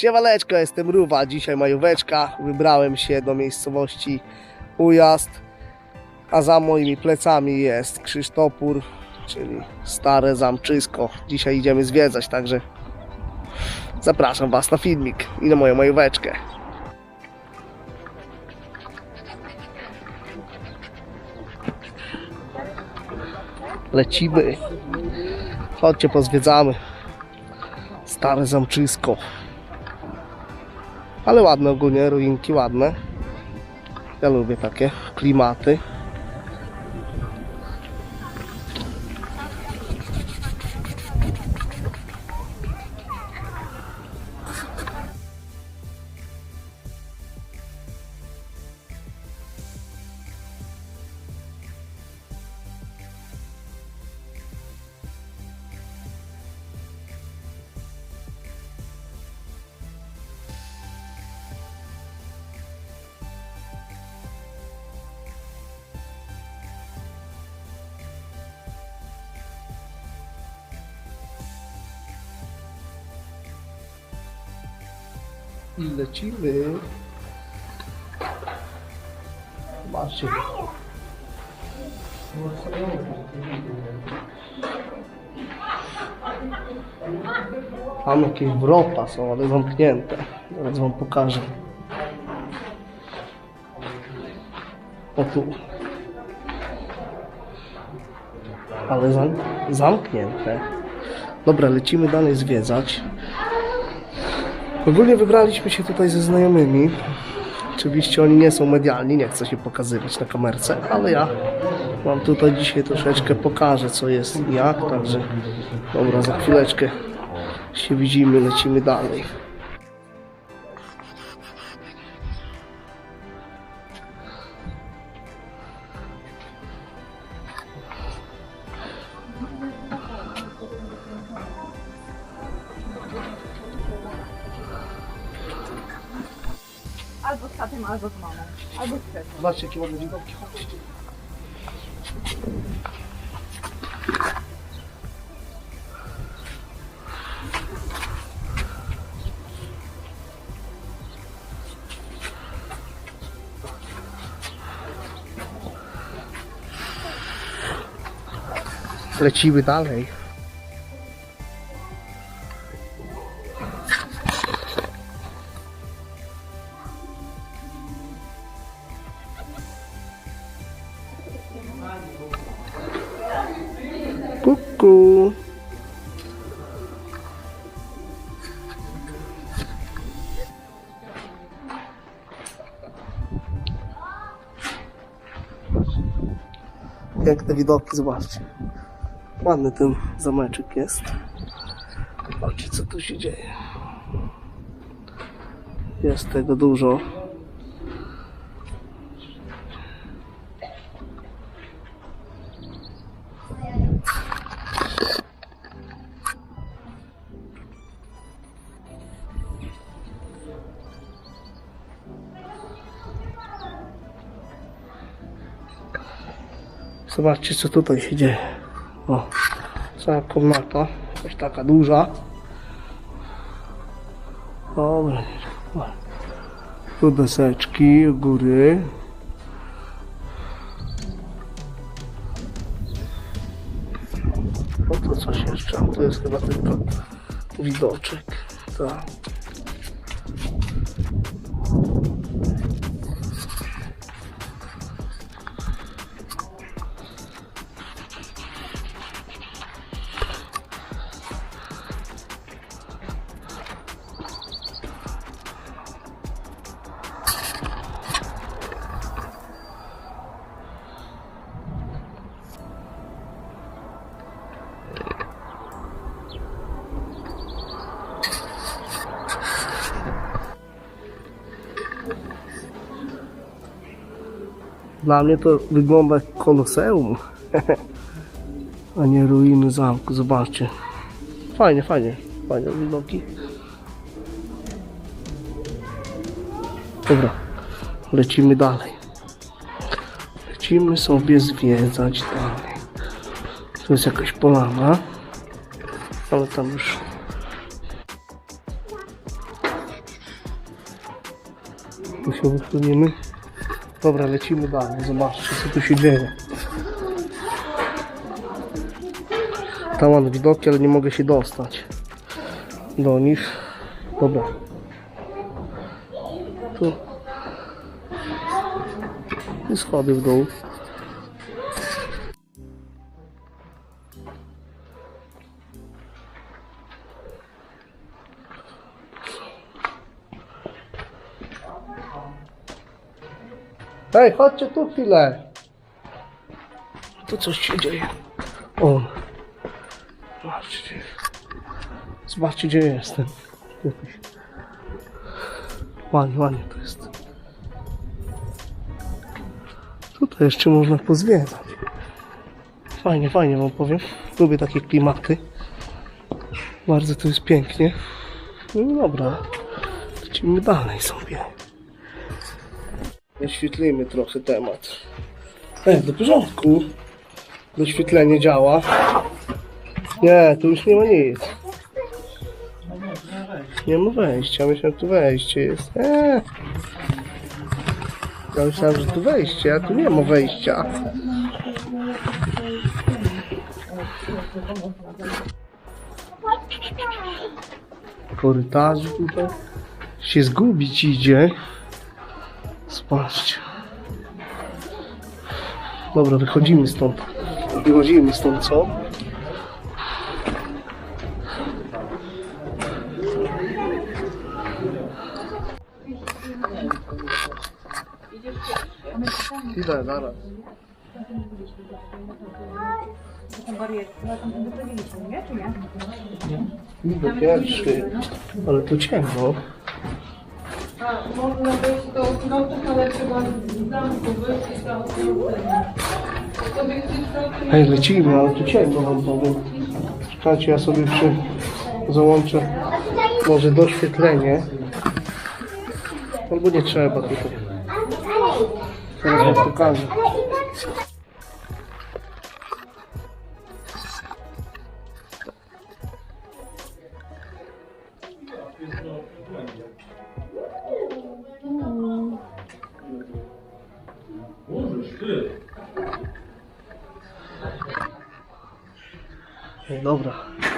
Siewaleczko, jestem Ruwa, dzisiaj majóweczka. Wybrałem się do miejscowości Ujazd, a za moimi plecami jest Krzysztopór, czyli stare zamczysko. Dzisiaj idziemy zwiedzać, także zapraszam Was na filmik i na moją majóweczkę. Lecimy. Chodźcie, pozwiedzamy. Stare zamczysko. Ale ładne ogólnie, ruinki ładne. Ja lubię takie klimaty. I lecimy. Zobaczcie. Tam jakieś wrota są, ale zamknięte. Zaraz wam pokażę. O tu. Ale zam zamknięte. Dobra, lecimy dalej zwiedzać. Ogólnie wybraliśmy się tutaj ze znajomymi. Oczywiście oni nie są medialni, nie chcę się pokazywać na kamerce, ale ja wam tutaj dzisiaj troszeczkę pokażę co jest i jak, także dobra, za chwileczkę się widzimy, lecimy dalej. Albo z mamą. Albo z. Zobaczcie jakie ładne widoki. Lecimy dalej. Kuku. Piękne widoki, zobaczcie. Ładny ten zameczek jest. Zobaczcie, co tu się dzieje. Jest tego dużo. Zobaczcie, co tutaj się dzieje. O, cała komnata, jakaś taka duża. Dobra, tu deseczki u góry. O to coś jeszcze, to jest chyba tylko widoczek. Tak. Dla mnie to wygląda jak koloseum, a nie ruiny zamku. Zobaczcie. Fajnie, fajnie. Fajne widoki. Dobra, lecimy dalej. Lecimy sobie zwiedzać dalej. Tu jest jakaś polana, ale tam już Tu się wychronimy. Dobra, lecimy dalej. Zobaczcie, co tu się dzieje. Tam mam widoki, ale nie mogę się dostać do nich. Dobra. Tu. I schody w dół. Hej, chodźcie tu chwilę. Tu coś się dzieje. O. Zobaczcie. Zobaczcie, gdzie jestem. Ładnie, ładnie to jest. Tutaj jeszcze można pozwiedzać. Fajnie, fajnie wam powiem. Lubię takie klimaty. Bardzo to jest pięknie. No dobra. Lecimy dalej sobie. Doświetlimy trochę temat. Ej, do porządku. Doświetlenie działa. Nie, tu już nie ma nic. Nie ma wejścia, myślałem, tu wejście jest. Eee. Ja myślałem, że tu wejście, a tu nie ma wejścia. Korytarze tutaj. Się zgubić idzie. Zobaczcie. Dobra, wychodzimy stąd. Wychodzimy stąd, co? Idę, zaraz. Nie? Czy nie? Idę pierwszy. Ale tu ciemno. Wejść Hej, lecimy, ale tu ciemno wam powiem. Czekajcie, ja sobie przy... załączę może doświetlenie. Albo nie trzeba tutaj. Teraz wam pokażę. Dobra,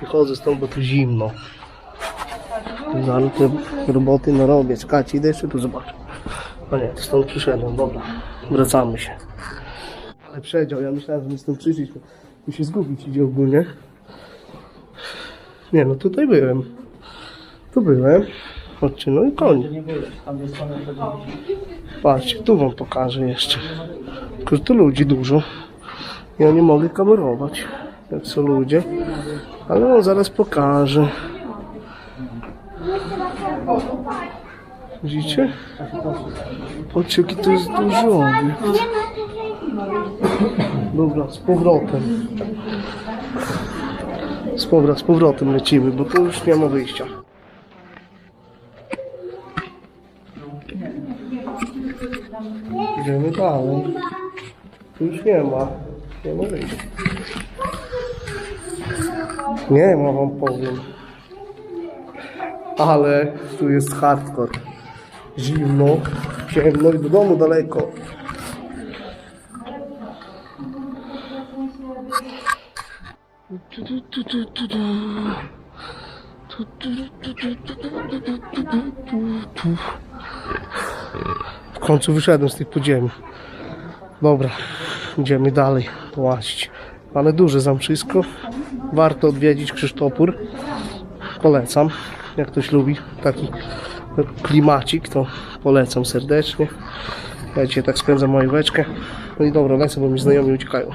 wychodzę stąd, bo tu zimno. Zaraz te roboty narobię. Czekajcie, idę jeszcze tu zobaczę. No nie, stąd przyszedłem, dobra. Wracamy się. Ale przedział, ja myślałem, że my stąd przyszliśmy. Tu się zgubić idzie ogólnie. Nie, no tutaj byłem. Tu byłem. Chodźcie, no i koniec. Patrzcie, tu wam pokażę jeszcze. Tylko, tu ludzi dużo. Ja nie mogę kamerować, jak są ludzie. Ale on zaraz pokaże. Widzicie? Patrzcie, jaki to jest duży obiekt. Dobra, z powrotem. Z, powra- z powrotem lecimy, bo tu już nie ma wyjścia. Idziemy dalej. Tu już nie ma. Nie ma wyjścia. Nie ma wam powiem. Ale tu jest hardcore. Zimno, ciemno i do domu daleko. W końcu wyszedłem z tych podziemi. Dobra, idziemy dalej łazić. Ale duże zamczysko. Warto odwiedzić Krzysztopór. Polecam. Jak ktoś lubi taki klimacik, to polecam serdecznie. Ja dzisiaj tak spędzam majóweczkę. No i dobra, lecę, bo mi znajomi uciekają.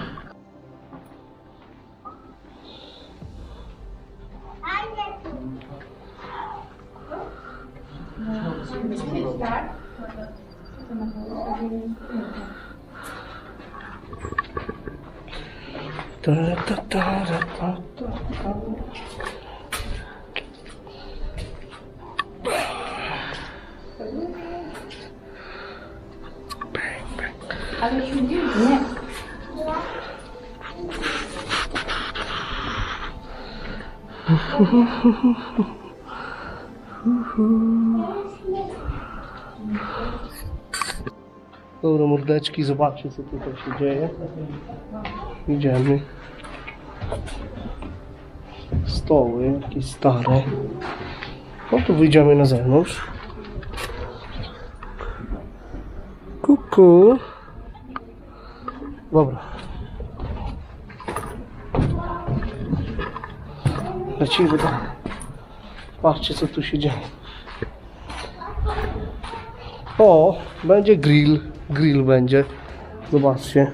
Ale już nie. Dobra mordeczki, zobaczcie co tutaj się dzieje. Idziemy. Stoły, jakieś stare. No to wyjdziemy na zewnątrz. Kuku. Dobra. Lecimy dalej. Patrzcie co tu się dzieje. O, będzie grill. Grill będzie. Zobaczcie.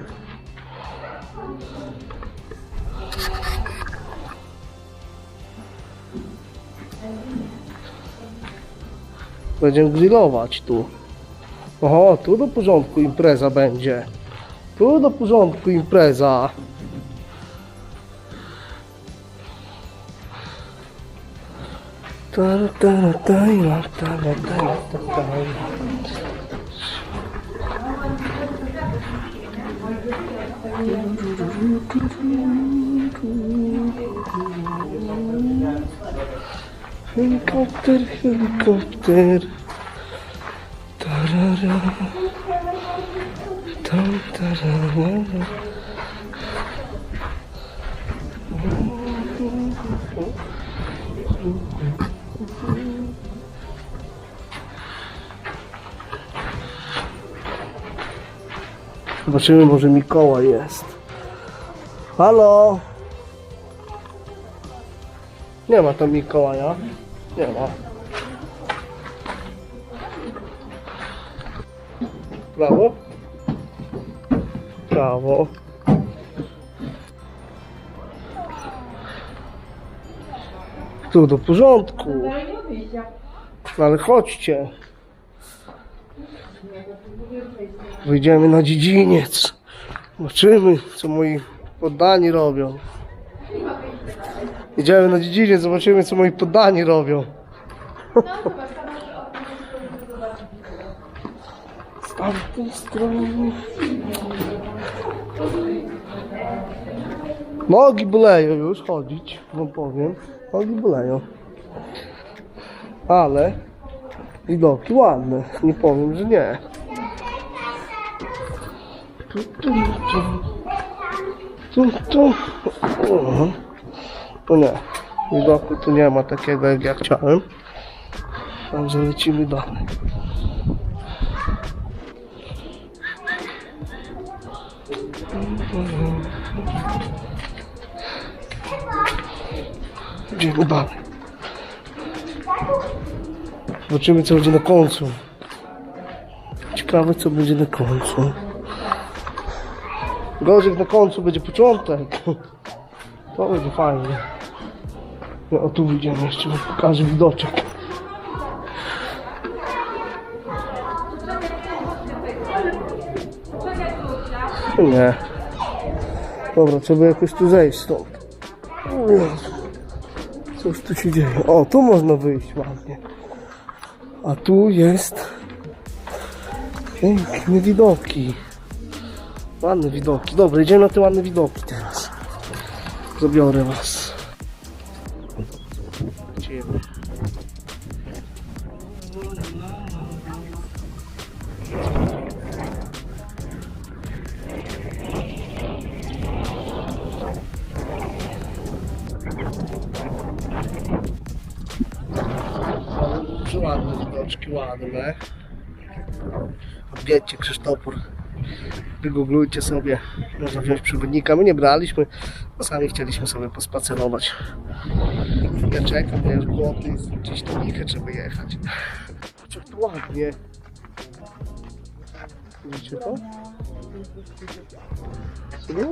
Będziemy grillować tu. Oho, tu do porządku impreza będzie. Tu do porządku impreza. Tara, tara, tara, tara, tara, tara. Helikopter, helikopter. Tarara. Tam, tarara. Zobaczymy, może Mikołaj jest. Halo? Nie ma tam Mikołaja. Nie ma. Prawo? Prawo. Tu do porządku. Ale chodźcie. Wyjdziemy na dziedziniec. Zobaczymy, co moi poddani robią. Idziemy na dziedziniec, zobaczymy, co moi poddani robią. Z tamtej strony. Nogi boleją już chodzić, wam powiem. Nogi boleją. Ale widoki ładne, nie powiem, że nie. Tu, tu, tu. Tu, tu. O, To nie. Widoku tu nie ma takiego jak ja chciałem. Także lecimy dalej. Idziemy dalej. Zobaczymy co będzie na końcu. Ciekawe co będzie na końcu. Gorzej na końcu będzie początek. To będzie fajnie. No tu widzimy jeszcze, pokażę widoczek. Nie. Dobra, trzeba jakoś tu zejść stąd. Cóż tu się dzieje? O, tu można wyjść ładnie. A tu jest piękne widoki. Ładne widoki. Dobra, idziemy na te ładne widoki teraz. Zabiorę was. Widoczki, ładne. Odwiedźcie Krzysztopur. Wygooglujcie sobie. Można wziąć przewodnika. My nie braliśmy. bo Sami chcieliśmy sobie pospacerować. Ja czekam, bo już głoty gdzieś do Michę trzeba jechać. Chociaż tu ładnie. Widzicie to? Co nie?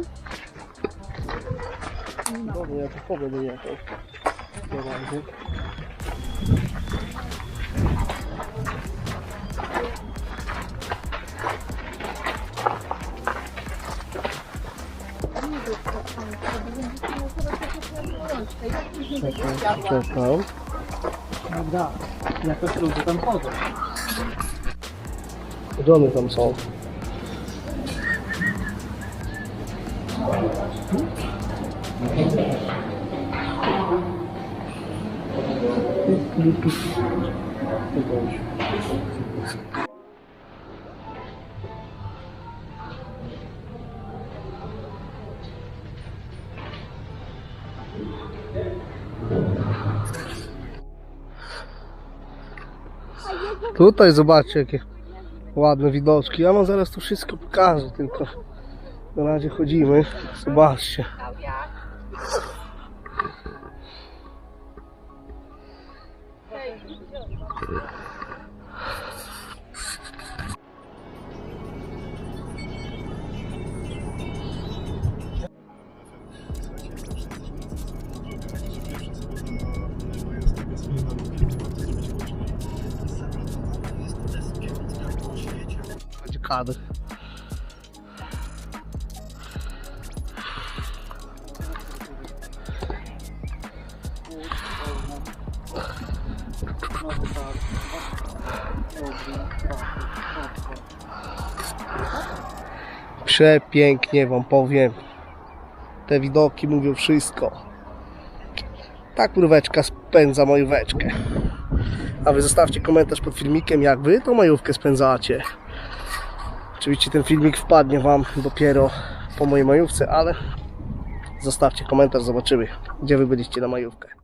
Dobra, ja to powiem do jechał. Nie ładnie. Czekam, czekam. Dobra, jakoś ludzie tam chodzą. One tam są? Tutaj zobaczcie jakie ładne widoczki. Ja wam zaraz to wszystko pokażę, tylko na razie chodzimy. Zobaczcie. Kadr. Przepięknie wam powiem. Te widoki mówią wszystko. Tak mróweczka spędza majóweczkę. A wy zostawcie komentarz pod filmikiem, jak wy tą majówkę spędzacie. Oczywiście ten filmik wpadnie wam dopiero po mojej majówce, ale zostawcie komentarz, zobaczymy, gdzie wy byliście na majówkę.